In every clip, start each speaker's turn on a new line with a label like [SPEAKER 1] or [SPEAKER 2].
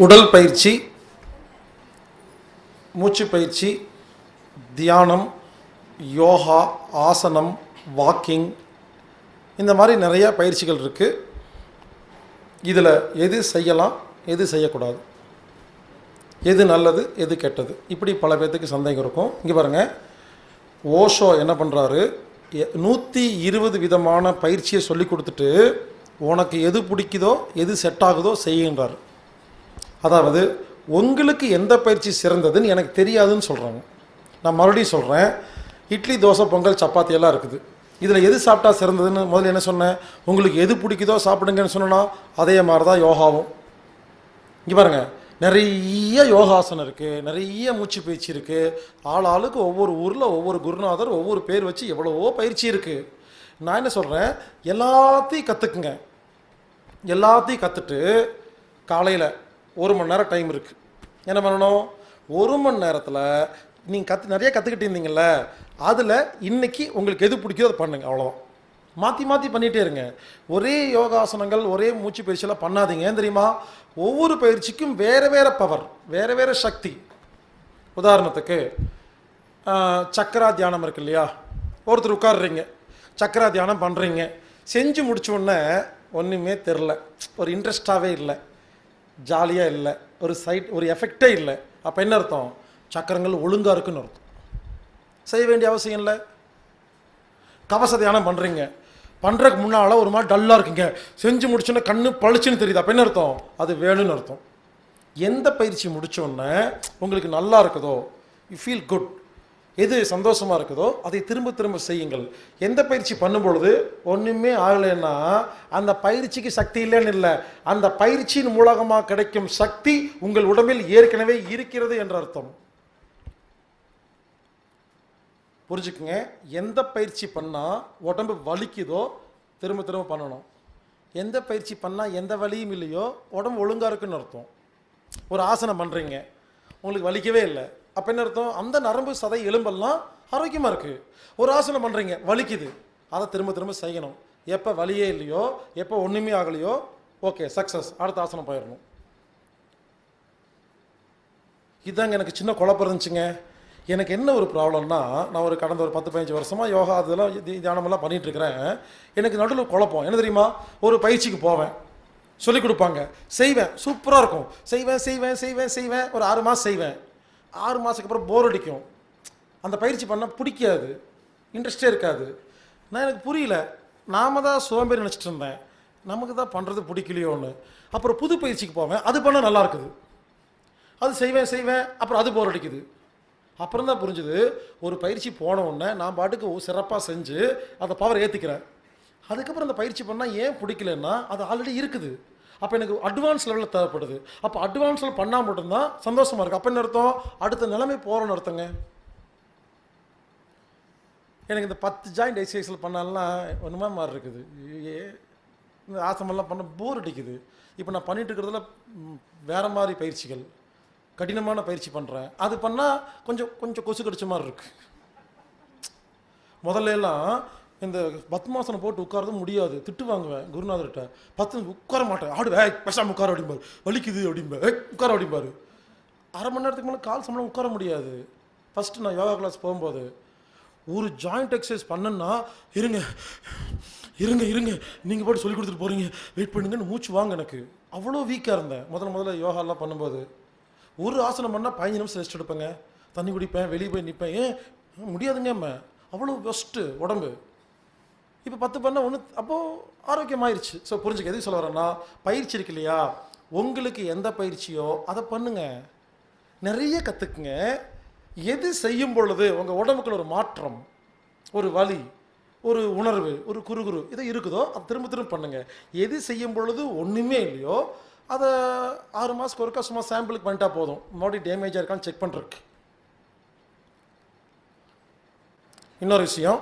[SPEAKER 1] உடல் பயிற்சி மூச்சு பயிற்சி தியானம் யோகா ஆசனம் வாக்கிங் இந்த மாதிரி நிறையா பயிற்சிகள் இருக்குது இதில் எது செய்யலாம் எது செய்யக்கூடாது எது நல்லது எது கெட்டது. இப்படி பல பேர்த்துக்கு சந்தேகம் இருக்கும். இங்கே பாருங்கள் ஓஷோ என்ன பண்ணுறாரு நூற்றி இருபது விதமான பயிற்சியை சொல்லி கொடுத்துட்டு உனக்கு எது பிடிக்குதோ எது செட் ஆகுதோ செய்யுன்றார். அதாவது உங்களுக்கு எந்த பயிற்சி சிறந்ததுன்னு எனக்கு தெரியாதுன்னு சொல்கிறாங்க நான் மறுபடியும் சொல்கிறேன் இட்லி தோசை பொங்கல் சப்பாத்தி எல்லாம் இருக்குது. இதில் எது சாப்பிட்டா சிறந்ததுன்னு முதல்ல என்ன சொன்னேன்? உங்களுக்கு எது பிடிக்குதோ சாப்பிடுங்கன்னு சொன்னேன்னா அதே மாதிரி தான் யோகாவும். இங்கே பாருங்கள் நிறைய யோகாசனம் இருக்குது நிறைய மூச்சு பயிற்சி இருக்குது ஆள் ஆளுக்கு ஒவ்வொரு ஊரில் ஒவ்வொரு குருநாதர் ஒவ்வொரு பேர் வச்சு எவ்வளவோ பயிற்சி இருக்குது நான் என்ன சொல்கிறேன் எல்லாத்தையும் கற்றுக்குங்க எல்லாத்தையும் கற்றுட்டு காலையில் ஒரு மணி நேரம் டைம் இருக்குது என்ன பண்ணணும்? ஒரு மணி நேரத்தில் நீங்கள் கற்று நிறைய கற்றுக்கிட்டு இருந்தீங்கல்ல அதில் இன்றைக்கி உங்களுக்கு எது பிடிக்குதோ அதை பண்ணுங்கள் அவ்வளோதான் மாற்றி மாற்றி பண்ணிகிட்டே இருங்க. ஒரே யோகாசனங்கள் ஒரே மூச்சு பயிற்சியெல்லாம் பண்ணாதீங்க. ஏன் தெரியுமா? ஒவ்வொரு பயிற்சிக்கும் வேறு வேறு பவர் வேறு வேறு சக்தி. உதாரணத்துக்கு சக்கரா தியானம் இருக்கு இல்லையா? ஒருத்தர் உட்காடுறீங்க சக்கரா தியானம் பண்ணுறீங்க செஞ்சு முடிச்ச உடனே ஒன்றுமே தெரில ஒரு இன்ட்ரெஸ்டாகவே இல்லை. ஜாலியாக இல்லை. ஒரு சைட் ஒரு எஃபெக்டே இல்லை. அப்போ என்ன அர்த்தம்? சக்கரங்கள் ஒழுங்காக இருக்குன்னு அர்த்தம். செய்ய வேண்டிய அவசியம் இல்லை. கவச தியானம் பண்ணுறீங்க பண்ணுறதுக்கு முன்னால் ஒரு மாதிரி டல்லாக இருக்குங்க. செஞ்சு முடிச்சோன்னா கண்ணு பளிச்சுன்னு தெரியுது. அப்போ என்ன அர்த்தம்? அது வேணும்னு அர்த்தம். எந்த பயிற்சி முடித்தோன்னே உங்களுக்கு நல்லா இருக்குதோ? யூ ஃபீல் குட் எது சந்தோஷமாக இருக்குதோ அதை திரும்ப திரும்ப செய்யுங்கள். எந்த பயிற்சி பண்ணும்பொழுது ஒன்றுமே ஆகலைன்னா அந்த பயிற்சிக்கு சக்தி இல்லைன்னு இல்லை. அந்த பயிற்சியின் மூலமாக கிடைக்கும் சக்தி உங்கள் உடம்பில் ஏற்கனவே இருக்கிறது என்ற அர்த்தம். புரிஞ்சுக்குங்க? எந்த பயிற்சி பண்ணால் உடம்பு வலிக்குதோ திரும்ப திரும்ப பண்ணணும். எந்த பயிற்சி பண்ணால் எந்த வலியும் இல்லையோ உடம்பு ஒழுங்காக இருக்குன்னு அர்த்தம். ஒரு ஆசனம் பண்ணுறீங்க உங்களுக்கு வலிக்கவே இல்லை. அப்போ என்ன அர்த்தம்? அந்த நரம்பு சதை எலும்பெல்லாம் ஆரோக்கியமாக இருக்குது ஒரு ஆசனம் பண்ணுறீங்க வலிக்குது. அதை திரும்ப திரும்ப செய்யணும். எப்போ வலியே இல்லையோ எப்போ ஒன்றுமே ஆகலையோ ஓகே சக்ஸஸ் அடுத்த ஆசனம் போயிடணும். இதாங்க எனக்கு சின்ன குழப்பம் இருந்துச்சுங்க. எனக்கு என்ன ஒரு ப்ராப்ளம்னா நான் ஒரு கடந்த ஒரு பத்து பதினஞ்சு வருஷமாக யோகா அதெல்லாம் தியானமெல்லாம் பண்ணிட்டு இருக்கிறேன். எனக்கு நடுவில் குழப்பம். என்ன தெரியுமா? ஒரு பயிற்சிக்கு போவேன். சொல்லிக் கொடுப்பாங்க. செய்வேன். சூப்பராக இருக்கும். செய்வேன் செய்வேன் செய்வேன் செய்வேன். ஒரு ஆறு மாதம் செய்வேன். ஆறு மாதத்துக்கு அப்புறம் போர் அடிக்கும். அந்த பயிற்சி பண்ணால் பிடிக்காது. இன்ட்ரெஸ்டே இருக்காது. நான் எனக்கு புரியல. நாம தான் சோம்பேறி நினச்சிட்டு இருந்தேன். நமக்கு தான் பண்ணுறது பிடிக்கலையோன்னு. அப்புறம் புது பயிற்சிக்கு போவேன். அது பண்ணால் நல்லா இருக்குது. அது செய்வேன் செய்வேன். அப்புறம் அது போர் அடிக்குது. அப்புறம் தான் புரிஞ்சுது. ஒரு பயிற்சி போன உடனே நான் பாட்டுக்கு சிறப்பாக செஞ்சு அந்த பவர் ஏற்றிக்கிறேன் அதுக்கப்புறம் அந்த பயிற்சி பண்ணால் ஏன் பிடிக்கலன்னா அது ஆல்ரெடி இருக்குது. அப்போ எனக்கு அட்வான்ஸ் லெவலில் தேவைப்படுது. அப்போ அட்வான்ஸில் பண்ணால் மட்டும்தான் சந்தோஷமாக இருக்குது அப்போ என்ன அர்த்தம்? அடுத்த நிலைமை போகிறோன்னு அர்த்தங்க. எனக்கு இந்த பத்து ஜாயிண்ட் ஐசிஐசியில் பண்ணாலாம் ஒன்றுமா மாதிரி இருக்குது. ஏ இந்த ஆசமெல்லாம் பண்ண போர் அடிக்குது. இப்போ நான் பண்ணிட்டு இருக்கிறதுல வேறு மாதிரி பயிற்சிகள். கடினமான பயிற்சி பண்ணுறேன் அது பண்ணால் கொஞ்சம் கொஞ்சம் கொசு கடிச்ச மாதிரி இருக்குது முதல்ல எல்லாம் இந்த பத்மாசனம் போட்டு உட்காரதும் முடியாது. திட்டு வாங்குவேன் குருநாதர்கிட்ட. பத்து உட்கார மாட்டேன். ஆடு ஏய் பேசாம உட்கார அப்படிம்பாரு. வலிக்குது அப்படிம்பாரு ஏய் உட்கார அப்படிம்பாரு. அரை மணி நேரத்துக்கு மேலே கால் சம்பளம் உட்கார முடியாது. ஃபஸ்ட்டு நான் யோகா கிளாஸ் போகும்போது ஒரு ஜாயிண்ட் எக்ஸசைஸ் பண்ணேன்னா இருங்க இருங்க இருங்க. நீங்கள் போட்டு சொல்லி கொடுத்துட்டு போகிறீங்க வெயிட் பண்ணுங்கன்னு மூச்சு வாங்க எனக்கு. அவ்வளோ வீக்காக இருந்தேன். முதல்ல முதல்ல யோகாலாம் பண்ணும்போது. ஒரு ஆசனம் பண்ணால் பதினஞ்சு நிமிஷம் ரெஸ்ட் எடுப்பேங்க. தண்ணி குடிப்பேன் வெளியே போய் நிற்பேன் ஏன்? முடியாதுங்க அம்மா. அவ்வளோ பெஸ்ட்டு உடம்பு. இப்போ பத்து பண்ண ஒன்று அப்போது ஆரோக்கியமாயிருச்சு. ஸோ புரிஞ்சுக்க எதுக்கு சொல்ல வரேன்னா பயிற்சி இருக்கு இல்லையா? உங்களுக்கு எந்த பயிற்சியோ அதை பண்ணுங்க. நிறைய கற்றுக்குங்க எது செய்யும் பொழுது உங்கள் உடம்புக்குள்ள ஒரு மாற்றம் ஒரு வலி ஒரு உணர்வு ஒரு குறுகுறு இது இருக்குதோ அதை திரும்ப திரும்ப பண்ணுங்கள் எது செய்யும் பொழுது ஒன்றுமே இல்லையோ அதை ஆறு மாதத்துக்கு ஒருக்கா சும்மா சாம்பிளுக்கு பண்ணிட்டா போதும். மறுபடியும் டேமேஜாக இருக்கான்னு செக் பண்ணுறதுக்கு இன்னொரு விஷயம்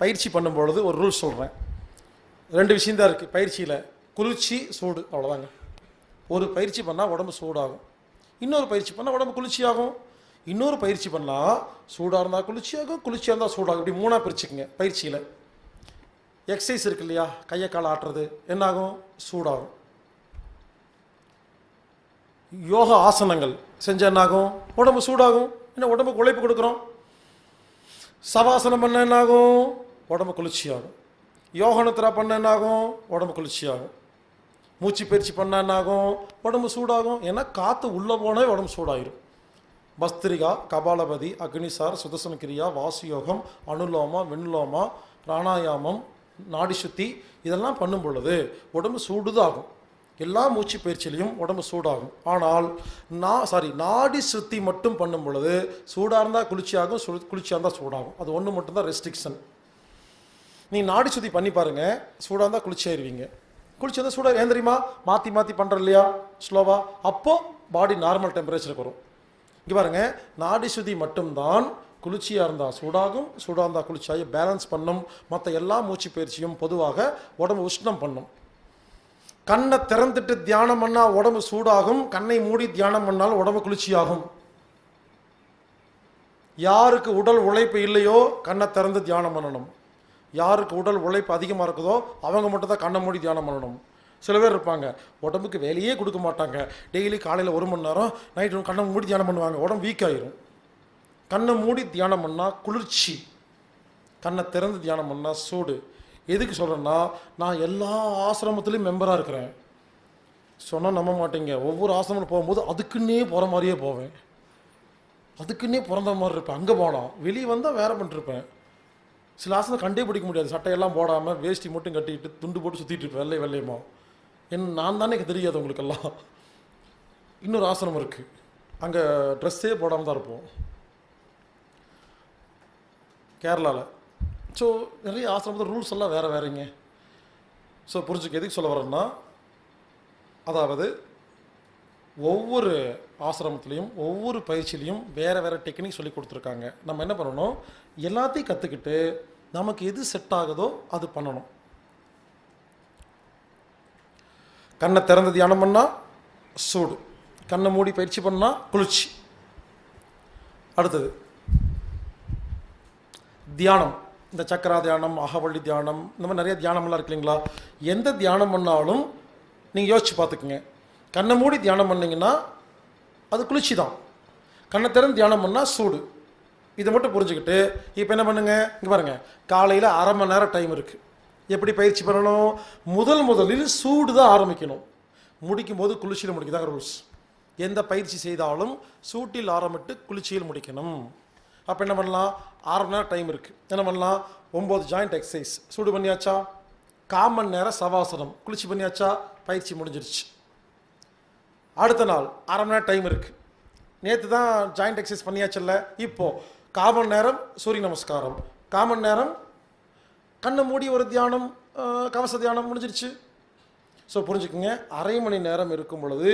[SPEAKER 1] பயிற்சி பண்ணும்பொழுது ஒரு ரூல் சொல்கிறேன் ரெண்டு விஷயந்தான் இருக்குது பயிற்சியில் குளிர்ச்சி சூடு அவ்வளோதாங்க ஒரு பயிற்சி பண்ணால் உடம்பு சூடாகும். இன்னொரு பயிற்சி பண்ணால் உடம்பு குளிர்ச்சியாகும். இன்னொரு பயிற்சி பண்ணால் சூடாக இருந்தால் குளிர்ச்சியாகும் குளிர்ச்சியாக இருந்தால் சூடாகும். இப்படி மூணாக பிரிச்சுக்குங்க பயிற்சியில். எக்ஸசைஸ் இருக்கு இல்லையா? கையை காலை ஆட்டுறது. என்னாகும்? சூடாகும். யோகா ஆசனங்கள். செஞ்சால் என்னாகும்? உடம்பு சூடாகும். என்ன உடம்புக்கு உழைப்பு கொடுக்குறோம்? சவாசனம் பண்ண என்னாகும்? உடம்பு குளிர்ச்சியாகும். யோகனத்தில் பண்ண என்னாகும்? உடம்பு குளிர்ச்சியாகும். மூச்சு பயிற்சி பண்ண என்னாகும்? உடம்பு சூடாகும். ஏன்னா காற்று உள்ளே போனே உடம்பு சூடாயிரும். பஸ்திரிகா கபாலபதி அக்னிசார் சுதர்சன கிரியா வாசுயோகம் அனுலோமா விண்லோமா பிராணாயாமம் நாடி சுத்தி இதெல்லாம் பண்ணும் பொழுது உடம்பு சூடுதாகும். எல்லா மூச்சு பயிற்சியிலையும் உடம்பு சூடாகும். ஆனால் நான் சாரி நாடி சுத்தி மட்டும் பண்ணும் பொழுது சூடாக இருந்தால் குளிர்ச்சியாகும் சு குளிர்ச்சியாக இருந்தால் சூடாகும். அது ஒன்று மட்டும்தான் ரெஸ்ட்ரிக்ஷன் நீ நாடி சுத்தி பண்ணி பாருங்க. சூடாக இருந்தால் குளிர்ச்சியாயிருவீங்க குளிச்சு இருந்தால் சூடாக ஏன் தெரியுமா? மாற்றி மாற்றி பண்ணுற இல்லையா? ஸ்லோவாக அப்போ பாடி நார்மல் டெம்பரேச்சருக்கு வரும். இங்கே பாருங்க. நாடி சுதி மட்டும்தான் குளிர்ச்சியாக இருந்தால் சூடாகும் சூடாக இருந்தால் குளிர்ச்சியாகி பேலன்ஸ் பண்ணும். மற்ற எல்லா மூச்சு பயிற்சியும் பொதுவாக உடம்பு உஷ்ணம் பண்ணும். கண்ணை திறந்துட்டு தியானம் பண்ணால் உடம்பு சூடாகும். கண்ணை மூடி தியானம் பண்ணால் உடம்பு குளிர்ச்சியாகும். யாருக்கு உடல் உழைப்பு இல்லையோ கண்ணை திறந்து தியானம் பண்ணணும். யாருக்கு உடல் உழைப்பு அதிகமாக இருக்குதோ அவங்க மட்டும் தான் கண்ணை மூடி தியானம் பண்ணணும். சில பேர் இருப்பாங்க உடம்புக்கு வேலையே கொடுக்க மாட்டாங்க. டெய்லி காலையில் ஒரு மணி நேரம் நைட்டு கண்ணை மூடி தியானம் பண்ணுவாங்க. உடம்பு வீக் ஆயிரும். கண்ணை மூடி தியானம் பண்ணால் குளிர்ச்சி. கண்ணை திறந்து தியானம் பண்ணால் சூடு. எதுக்கு சொல்கிறேன்னா நான் எல்லா ஆசிரமத்துலேயும் மெம்பராக இருக்கிறேன். சொன்னால் நம்ப மாட்டேங்க. ஒவ்வொரு ஆசிரமம் போகும்போது அதுக்குன்னே போகிற மாதிரியே போவேன். அதுக்குன்னே பிறந்த மாதிரி இருப்பேன். அங்கே போனால் வெளியே வந்தால் வேறு பண்ணிருப்பேன் சில ஆசனம் கண்டே பிடிக்க முடியாது. சட்டையெல்லாம் போடாமல் வேஷ்டி மட்டும் கட்டிக்கிட்டு துண்டு போட்டு சுற்றிட்டு இருப்பேன் வெள்ளை வெள்ளையமா? என் நான் தானே தெரியாது உங்களுக்கெல்லாம். இன்னொரு ஆசனம் இருக்குது அங்கே ட்ரெஸ்ஸே போடாமல் தான் இருப்போம். கேரளாவில் ஸோ நிறைய ஆசிரமத்தில் ரூல்ஸ் எல்லாம் வேறு வேறுங்க. ஸோ புரிஞ்சுக்க எதுக்கு சொல்ல வரேன்னா அதாவது ஒவ்வொரு ஆசிரமத்துலேயும் ஒவ்வொரு பயிற்சியிலையும் வேறு வேறு டெக்னிக் சொல்லி கொடுத்துருக்காங்க. நம்ம என்ன பண்ணணும்? எல்லாத்தையும் கற்றுக்கிட்டு நமக்கு எது செட் ஆகுதோ அது பண்ணணும். கண்ணை திறந்து தியானம் பண்ணால் சூடு. கண்ணை மூடி பயிற்சி பண்ணால் குளிர்ச்சி. அடுத்தது தியானம். இந்த சக்கரா தியானம் அகவள்ளி தியானம் இந்த மாதிரி நிறைய தியானம்லாம் இருக்கு இல்லைங்களா? எந்த தியானம் பண்ணாலும் நீங்கள் யோசிச்சு பார்த்துக்குங்க. கண்ணை மூடி தியானம் பண்ணிங்கன்னா அது குளிர்ச்சி தான் கண்ணை திறந்து தியானம் பண்ணால் சூடு. இதை மட்டும் புரிஞ்சுக்கிட்டு இப்போ என்ன பண்ணுங்க? இங்கே பாருங்க காலையில் அரை மணி நேரம் டைம் இருக்குது எப்படி பயிற்சி பண்ணணும்? முதல் முதலில் சூடு தான் ஆரம்பிக்கணும். முடிக்கும் போது குளிர்ச்சியில் முடிக்கதான் ரூல்ஸ். எந்த பயிற்சி செய்தாலும் சூட்டில் ஆரம்பிட்டு குளிர்ச்சியில் முடிக்கணும். அப்போ என்ன பண்ணலாம்? ஆறு மணி நேரம் டைம் இருக்குது என்ன பண்ணலாம்? ஒம்பது ஜாயிண்ட் எக்ஸசைஸ் சூடு பண்ணியாச்சா? கால் நேரம் சவாசனம். குளிர்ச்சி பண்ணியாச்சா? பயிற்சி முடிஞ்சிருச்சு. அடுத்த நாள் அரை மணி நேரம் டைம் இருக்குது நேற்று தான் ஜாயிண்ட் எக்ஸசைஸ் பண்ணியாச்சுல்ல இப்போது கால் மணி நேரம் சூரிய நமஸ்காரம். கால் மணி நேரம் கண்ணை மூடி ஒரு தியானம் கவச தியானம் முடிஞ்சிருச்சு. ஸோ புரிஞ்சுக்குங்க. அரை மணி நேரம் இருக்கும் பொழுது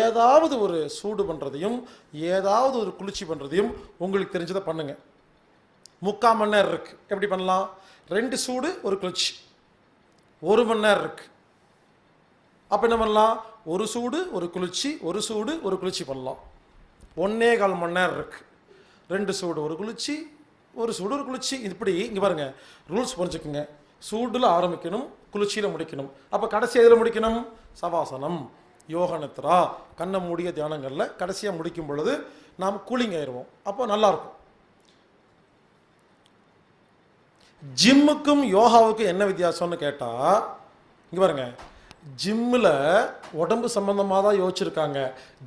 [SPEAKER 1] ஏதாவது ஒரு சூடு பண்ணுறதையும் ஏதாவது ஒரு குளிர்ச்சி பண்ணுறதையும் உங்களுக்கு தெரிஞ்சதை பண்ணுங்க. முக்கால் மணி நேரம் இருக்குது எப்படி பண்ணலாம்? ரெண்டு சூடு ஒரு குளிர்ச்சி. ஒரு மணி நேரம் இருக்குது அப்போ என்ன பண்ணலாம்? ஒரு சூடு ஒரு குளிர்ச்சி ஒரு சூடு ஒரு குளிர்ச்சி பண்ணலாம். ஒன்னே கால் மணி நேரம் இருக்கு. ரெண்டு சூடு ஒரு குளிர்ச்சி ஒரு சூடு ஒரு குளிர்ச்சி. இப்படி இங்கே பாருங்க. ரூல்ஸ் புரிஞ்சுக்குங்க. சூடில் ஆரம்பிக்கணும் குளிர்ச்சியில் முடிக்கணும். அப்போ கடைசி எதில் முடிக்கணும்? சவாசனம் யோகனத்ரா நித்ரா கண்ணை மூடிய தியானங்களில் கடைசியாக முடிக்கும் பொழுது நாம் கூலிங் ஆயிடுவோம் அப்போ நல்லாயிருக்கும். ஜிம்முக்கும் யோகாவுக்கும் என்ன வித்தியாசம்னு கேட்டால் இங்கே பாருங்க. ஜிம்மில் உடம்பு சம்மந்தமாக தான் யோசிச்சிருக்காங்க.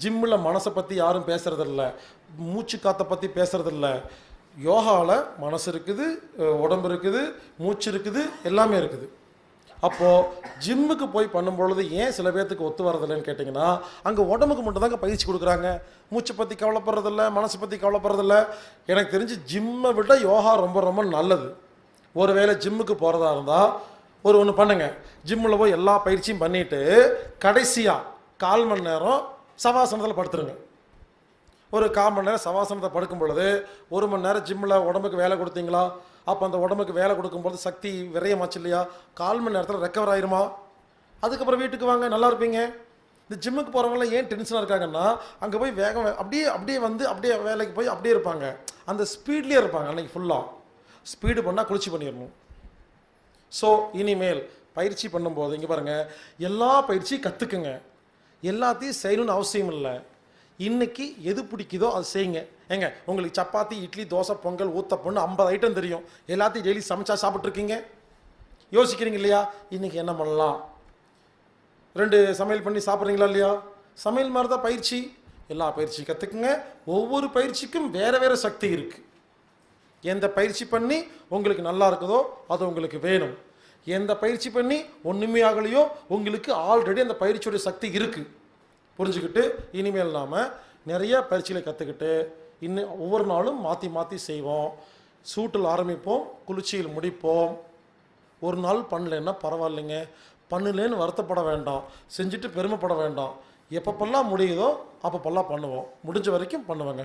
[SPEAKER 1] ஜிம்மில் மனசை பற்றி யாரும் பேசுறதில்ல. மூச்சு காற்றை பற்றி பேசுறதில்ல. யோகாவில் மனசு இருக்குது உடம்பு இருக்குது மூச்சு இருக்குது எல்லாமே இருக்குது. அப்போது ஜிம்முக்கு போய் பண்ணும்பொழுது ஏன் சில பேர்த்துக்கு ஒத்து வரதில்லைன்னு கேட்டிங்கன்னா அங்கே உடம்புக்கு மட்டும் தாங்க பயிற்சி கொடுக்குறாங்க. மூச்சை பற்றி கவலைப்படுறதில்ல மனசை பற்றி கவலைப்படுறதில்ல. எனக்கு தெரிஞ்சு ஜிம்மை விட யோகா ரொம்ப ரொம்ப நல்லது. ஒருவேளை ஜிம்முக்கு போகிறதா இருந்தால் ஒரு ஒன்று பண்ணுங்க. ஜிம்மில் போய் எல்லா பயிற்சியும் பண்ணிட்டு கடைசியாக கால் மணி நேரம் சவாசனத்தில் படுத்துருங்க. ஒரு கால் மணி நேரம் சவாசனத்தை படுக்கும் பொழுது ஒரு மணி நேரம் ஜிம்மில் உடம்புக்கு வேலை கொடுத்தீங்களா? அப்போ அந்த உடம்புக்கு வேலை கொடுக்கும்போது சக்தி விரயமாச்சு இல்லையா? கால் மணி நேரத்தில் ரெக்கவர் ஆயிருமா? அதுக்கப்புறம் வீட்டுக்கு வாங்க நல்லா இருப்பீங்க. இந்த ஜிம்முக்கு போகிறவங்களாம் ஏன் டென்ஷனாக இருக்காங்கன்னா அங்கே போய் வேகம் அப்படியே அப்படியே வந்து அப்படியே வேலைக்கு போய் அப்படியே இருப்பாங்க. அந்த ஸ்பீட்லேயே இருப்பாங்க அன்றைக்கி ஃபுல்லாக ஸ்பீடு பண்ணால் குளிச்சு பண்ணிடணும். ஸோ இனிமேல் பயிற்சி பண்ணும்போது இங்கே பாருங்கள் எல்லா பயிற்சியும் கற்றுக்குங்க எல்லாத்தையும் செய்யணும்னு அவசியம் இல்லை. இன்னைக்கு எது பிடிக்குதோ அது செய்யுங்க. ஏங்க உங்களுக்கு சப்பாத்தி இட்லி தோசை பொங்கல் ஊத்தப்பொண்ணு ஐம்பது ஐட்டம் தெரியும். எல்லாத்தையும் டெய்லி சமைச்சா சாப்பிட்ருக்கீங்க யோசிக்கிறீங்க இல்லையா? இன்னைக்கு என்ன பண்ணலாம்? ரெண்டு சமையல் பண்ணி சாப்பிட்றீங்களா இல்லையா? சமையல் மாதிரி தான் பயிற்சி. எல்லா பயிற்சியும் கற்றுக்குங்க ஒவ்வொரு பயிற்சிக்கும் வேறு வேறு சக்தி இருக்குது எந்த பயிற்சி பண்ணி உங்களுக்கு நல்லா இருக்குதோ அது உங்களுக்கு வேணும். எந்த பயிற்சி பண்ணி ஒன்றுமே ஆகலையோ உங்களுக்கு ஆல்ரெடி அந்த பயிற்சியோட சக்தி இருக்குது புரிஞ்சுக்கிட்டு இனிமேல் நாம் நிறைய பயிற்சிகளை கற்றுக்கிட்டு இன்னும் ஒவ்வொரு நாளும் மாற்றி மாற்றி செய்வோம். சூட்டில் ஆரம்பிப்போம் குளிர்ச்சியில் முடிப்போம். ஒரு நாள் பண்ணலைன்னா பரவாயில்லைங்க. பண்ணலேன்னு வருத்தப்பட வேண்டாம். செஞ்சுட்டு பெருமைப்பட வேண்டாம். எப்பப்பெல்லாம் முடியுதோ அப்பப்பெல்லாம் பண்ணுவோம். முடிஞ்ச வரைக்கும் பண்ணுவேங்க.